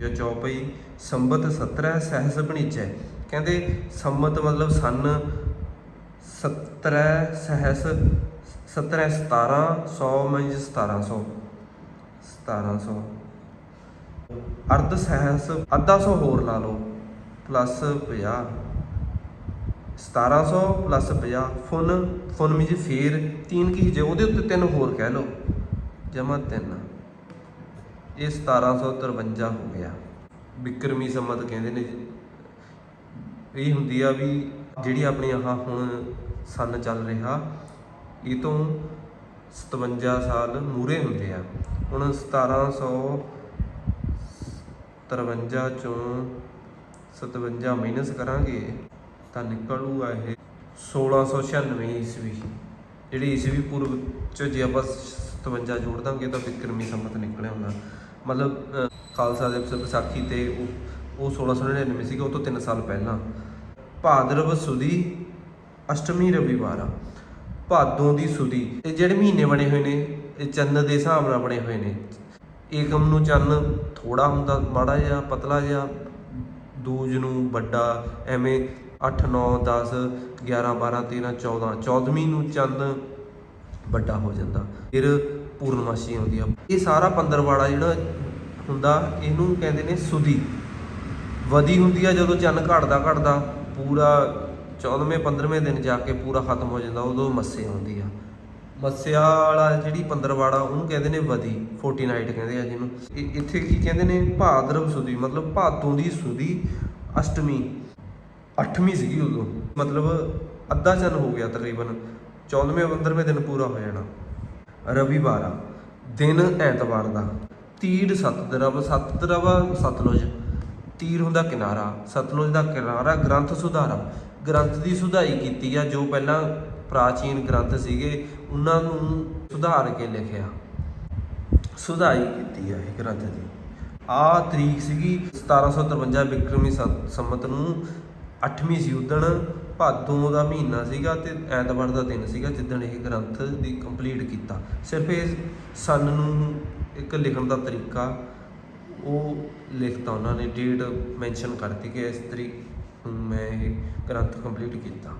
ਜੋ ਚੌਪਈ ਸੰਬਤ 17 ਸਹਿਸ ਬਣੀਚੈ। ਕਹਿੰਦੇ ਸੰਮਤ ਮਤਲਬ ਸੰਨ 17 ਸਹਿਸ 17 17 100 ਮੰਜ 1700 1700 ਅਰਧ ਸਹਿਸ, ਅੱਧਾ ਸੌ ਹੋਰ ਲਾ ਲਓ, ਪਲੱਸ 50 1700 ਪਲੱਸ 50 ਫੁਨ ਫੁਨ ਮੀਜ ਫੇਰ, ਤੀਨ ਕੀ ਜੇ ਉਹਦੇ ਉੱਤੇ ਤਿੰਨ ਹੋਰ ਕਹਿ ਲਓ, ਜਮਾ ਤਿੰਨ। ਇਹ 1753 ਹੋ ਗਿਆ। ਬਿਕਰਮੀ ਸੰਮਤ ਕਹਿੰਦੇ ਨੇ ਇਹ ਹੁੰਦੀ ਆ ਵੀ ਜਿਹੜੀ ਆਪਣੀ ਆਹ ਹੁਣ ਸੰਨ ਚੱਲ ਰਿਹਾ, ਇਹ ਤੋਂ 57 ਸਾਲ ਮੂਰੇ ਹੁੰਦੇ ਆ। ਹੁਣ 1753 ਚੋਂ 57 ਮਾਈਨਸ ਕਰਾਂਗੇ ਤਾਂ ਨਿਕਲੂਗਾ ਇਹ 1696 ਈਸਵੀ। ਜਿਹੜੀ ਈਸਵੀ ਪੂਰਵ ਚ ਜੇ ਆਪਾਂ 57 ਜੋੜ ਦਾਂਗੇ ਤਾਂ ਵਿਕਰਮੀ ਸੰਮਤ ਨਿਕਲਿਆ ਹੁੰਦਾ। ਮਤਲਬ ਖਾਲਸਾ ਦਿਵਸ ਵਿਸਾਖੀ ਤੇ ਉਹ ਉਹ 1699 ਸੀਗਾ, ਉਹ ਤੋਂ 3 ਸਾਲ ਪਹਿਲਾਂ। ਭਾਦਰਵ ਸੁਦੀ, ਅਸ਼ਟਮੀ ਰਵੀਵਾਰ ਆ। ਭਾਦੋਂ ਦੀ ਸੁਦੀ, ਇਹ ਜਿਹੜੇ ਮਹੀਨੇ ਬਣੇ ਹੋਏ ਨੇ, ਇਹ ਚੰਨ ਦੇ ਹਿਸਾਬ ਨਾਲ ਬਣੇ ਹੋਏ ਨੇ। ਏਕਮ ਨੂੰ ਚੰਨ ਥੋੜਾ ਹੁੰਦਾ, ਮਾੜਾ ਜਿਹਾ, ਪਤਲਾ ਜਿਹਾ, ਦੂਜ ਨੂੰ ਵੱਡਾ, ਐਵੇਂ 8 9 10 11 12 13 14 14ਵੀਂ ਨੂੰ ਚੰਨ ਵੱਡਾ ਹੋ ਜਾਂਦਾ। ਫਿਰ ਪੂਰਨਮਾਸ਼ੀ ਆਉਂਦੀ ਆ। ਇਹ ਸਾਰਾ ਪੰਦਰਵਾੜਾ ਜਿਹੜਾ ਹੁੰਦਾ, ਇਹਨੂੰ ਕਹਿੰਦੇ ਨੇ ਸੁਦੀ। ਵਦੀ ਹੁੰਦੀ ਆ ਜਦੋਂ ਚੰਨ ਘਟਦਾ ਘਟਦਾ, ਪੂਰਾ 14ਵੇਂ 15ਵੇਂ ਦਿਨ ਜਾ ਕੇ ਪੂਰਾ ਖਤਮ ਹੋ ਜਾਂਦਾ, ਉਦੋਂ ਮੱਸੇ ਆਉਂਦੀ ਆ। ਮੱਸਿਆ ਵਾਲਾ ਜਿਹੜੀ ਪੰਦਰਵਾੜਾ, ਉਹਨੂੰ ਕਹਿੰਦੇ ਨੇ ਵਦੀ 40 ਨਾਈਟ ਕਹਿੰਦੇ ਆ ਜਿਹਨੂੰ। ਇੱਥੇ ਕੀ ਕਹਿੰਦੇ ਨੇ? ਭਾਦਰਵ ਸੁਦੀ, ਮਤਲਬ ਭਾਦੋਂ ਦੀ ਸੁਦੀ ਅਸ਼ਟਮੀ। ਅੱਠਵੀਂ ਸੀਗੀ ਉਦੋਂ। ਮਤਲਬ ਅੱਧਾ ਚੰਨ ਹੋ ਗਿਆ ਤਕਰੀਬਨ। 14ਵੇਂ 15ਵੇਂ ਦਿਨ ਪੂਰਾ ਹੋ ਜਾਣਾ। ਰਵੀਵਾਰ ਆ, ਦਿਨ ਐਤਵਾਰ ਦਾ। ਤੀਰ ਸਤਦਰਵ ਸਤਦਰਵ ਸਤਲੁਜ। ਤੀਰ ਹੁੰਦਾ ਕਿਨਾਰਾ, ਸਤਲੁਜ ਦਾ ਕਿਨਾਰਾ ਗ੍ਰੰਥ ਸੁਧਾਰਾ। ਗ੍ਰੰਥ ਦੀ ਸੁਧਾਈ ਕੀਤੀ ਆ, ਜੋ ਪਹਿਲਾਂ ਪ੍ਰਾਚੀਨ ਗ੍ਰੰਥ ਸੀਗੇ, ਉਹਨਾਂ ਨੂੰ ਸੁਧਾਰ ਕੇ ਲਿਖਿਆ। ਸੁਧਾਈ ਕੀਤੀ ਆ ਇਹ ਗ੍ਰੰਥ ਦੀ। ਆ ਤਰੀਕ ਸੀਗੀ 1753 ਬਿਕਰਮੀ ਸੰ- ਸੰਮਤ ਨੂੰ 8ਵੀਂ ਸੀ ਉਦਣ। ਭਾਦੋਂ ਦਾ ਮਹੀਨਾ ਸੀਗਾ ਤੇ ਐਤਵਾਰ ਦਾ ਦਿਨ ਸੀਗਾ ਜਿੱਦਣ ਇਹ ਗ੍ਰੰਥ ਦੀ ਕੰਪਲੀਟ ਕੀਤਾ। ਸਿਰਫ ਇਹ ਸੰਨ ਨੂੰ ਇੱਕ ਲਿਖਣ ਦਾ ਤਰੀਕਾ ਉਹ ਲਿਖਤਾ ਉਹਨਾਂ ਨੇ ਡੇਟ ਮੈਂਸ਼ਨ ਕਰਤੀ ਕਿ ਇਸ ਤਰੀਕ ਨੂੰ ਮੈਂ ਇਹ ਗ੍ਰੰਥ ਕੰਪਲੀਟ ਕੀਤਾ।